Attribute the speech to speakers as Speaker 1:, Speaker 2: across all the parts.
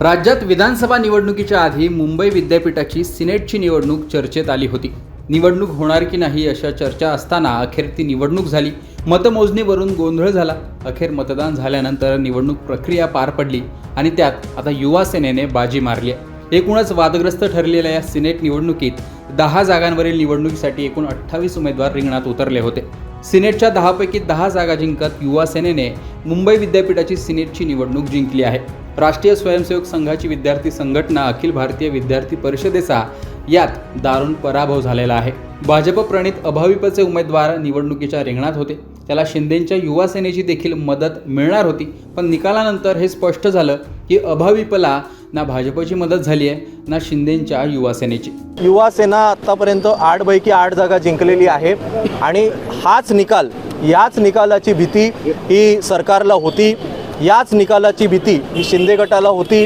Speaker 1: राज्यात विधानसभा निवडणुकीच्या आधी मुंबई विद्यापीठाची सिनेटची निवडणूक चर्चेत आली होती. निवडणूक होणार की नाही अशा चर्चा असताना अखेर ती निवडणूक झाली. मतमोजणीवरून गोंधळ झाला. अखेर मतदान झाल्यानंतर निवडणूक प्रक्रिया पार पडली आणि त्यात आता युवा सेनेने बाजी मारली आहे. एकूणच वादग्रस्त ठरलेल्या या सिनेट निवडणुकीत दहा जागांवरील निवडणुकीसाठी एकूण अठ्ठावीस उमेदवार रिंगणात उतरले होते. सिनेटच्या दहापैकी दहा जागा जिंकत युवा सेनेने मुंबई विद्यापीठाची सिनेटची निवडणूक जिंकली आहे. राष्ट्रीय स्वयंसेवक संघाची विद्यार्थी संघटना अखिल भारतीय विद्यार्थी परिषदेचा यात दारुण पराभव झालेला आहे. भाजप प्रणित अभाविपचे उमेदवार निवडणुकीच्या रिंगणात होते. त्याला शिंदेंच्या युवा सेनेची देखील मदत मिळणार होती. पण निकालानंतर हे स्पष्ट झालं की अभाविपला ना भाजपची मदत झाली आहे ना शिंदेंच्या युवा सेनेची.
Speaker 2: युवा सेना आत्तापर्यंत आठपैकी आठ जागा जिंकलेली आहे आणि हाच निकाल याच निकालाची भीती ही सरकारला होती याच निकालाची भीती ही शिंदे गटाला होती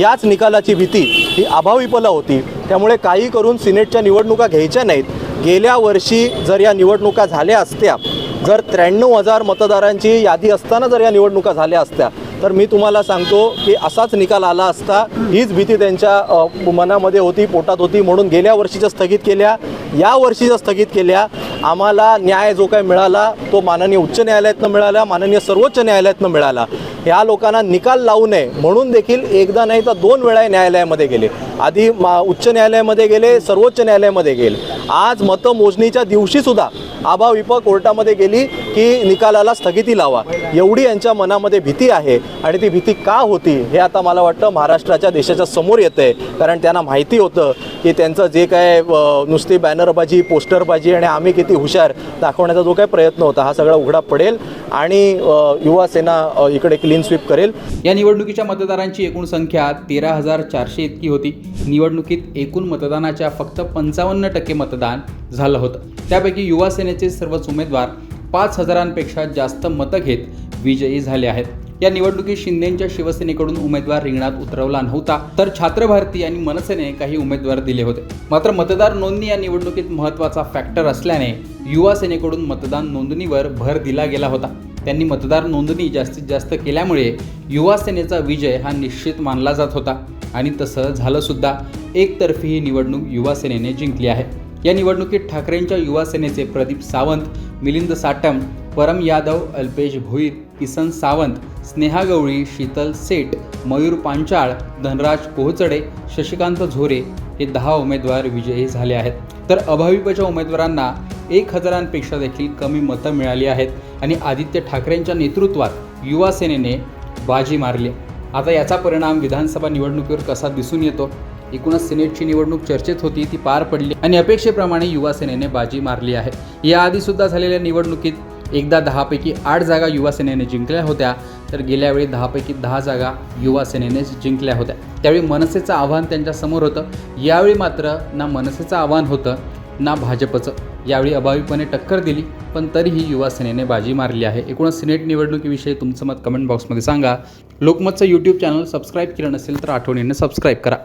Speaker 2: याच निकालाची भीती ही अभाविपला होती. त्यामुळे काही करून सिनेटच्या निवडणुका घ्यायच्या नाहीत गेल्या वर्षी जर या निवडणुका झाल्या असत्या जर त्र्याण्णव हजार मतदारांची यादी असताना जर या निवडणुका झाल्या असत्या तर मी तुम्हाला सांगतो की असाच निकाल आला असता हीच भीती त्यांच्या मनामध्ये होती पोटात होती. म्हणून गेल्या वर्षीच्या स्थगित केल्या या वर्षीच्या स्थगित केल्या आम्हाला न्याय जो काय मिळाला तो माननीय उच्च न्यायालयातनं मिळाला माननीय सर्वोच्च न्यायालयातनं मिळाला. ह्या लोकांना निकाल लावू नये म्हणून देखील एकदा नाही तर दोन वेळा न्यायालयामध्ये गेले. आधी मा उच्च न्यायालयामध्ये गेले सर्वोच्च न्यायालयामध्ये गेले. आज मतमोजणीच्या दिवशीसुद्धा आबाविप कोर्टामध्ये गेली. की निकालाला स्थगिती लावा. एवढी यांच्या मनामध्ये भीती आहे. आणि ती भीती का होती? हे आता मला वाटतं महाराष्ट्राच्या देशाच्या समोर येतं आहे कारण त्यांना माहिती होतं की त्यांचं जे काय नुसती बॅनरबाजी पोस्टरबाजी आणि आम्ही किती हुशार दाखवण्याचा जो काही प्रयत्न होता हा सगळा उघडा पडेल. आणि युवा सेना इकडे क्लीन स्वीप करेल.
Speaker 1: या निवडणुकीच्या मतदारांची एकूण संख्या तेरा हजार चारशे इतकी होती. निवडणुकीत एकूण मतदानाच्या फक्त पंचावन्न टक्के मतदान झालं होतं. त्यापैकी युवा सेनेचे सर्वच उमेदवार पाच हजारांपेक्षा जास्त मतं घेत विजयी झाले आहेत. या निवडणुकीत शिंदेच्या शिवसेनेकडून उमेदवार रिंगणात उतरवला नव्हता तर छात्र भारती आणि मनसेने काही उमेदवार दिले होते. मात्र मतदार नोंदणी या निवडणुकीत महत्त्वाचा फॅक्टर असल्याने युवा सेनेकडून मतदान नोंदणीवर भर दिला गेला होता. त्यांनी मतदार नोंदणी जास्तीत जास्त केल्यामुळे युवा सेनेचा विजय हा निश्चित मानला जात होता. आणि तसं झालं सुद्धा. एकतर्फी ही निवडणूक युवा सेनेने जिंकली आहे. या निवडणुकीत ठाकरेंच्या युवा सेनेचे प्रदीप सावंत मिलिंद साटम परम यादव अल्पेश भोईर किसन सावंत स्नेहा गवळी शीतल सेठ मयूर पांचाळ धनराज कोहचडे शशिकांत झोरे हे दहा उमेदवार विजयी झाले आहेत. तर अभाविपच्या उमेदवारांना एक हजारांपेक्षा देखील कमी मतं मिळाली आहेत आणि आदित्य ठाकरेंच्या नेतृत्वात युवा सेनेने बाजी मारली. आता याचा परिणाम विधानसभा निवडणुकीवर कसा दिसून येतो? एकूणच सिनेटची निवडणूक चर्चेत होती ती पार पडली आणि अपेक्षेप्रमाणे युवासेनेने बाजी मारली आहे. याआधी सुद्धा झालेल्या निवडणुकीत एकदा दहापैकी आठ जागा युवासेनेने जिंकल्या होत्या तर गेल्यावेळी दहापैकी दहा जागा युवा सेनेने जिंकल्या होत्या. त्यावेळी मनसेचं आव्हान त्यांच्यासमोर होतं. यावेळी मात्र ना मनसेचं आव्हान होतं ना भाजपचं. यावेळी अभावीपणे टक्कर दिली पण तरीही युवासेनेने बाजी मारली आहे. एकूणच सिनेट निवडणुकीविषयी तुमचं मत कमेंट बॉक्समध्ये सांगा. लोकमतचं यूट्यूब चॅनल सबस्क्राईब केलं नसेल तर आठवणीने सबस्क्राईब करा.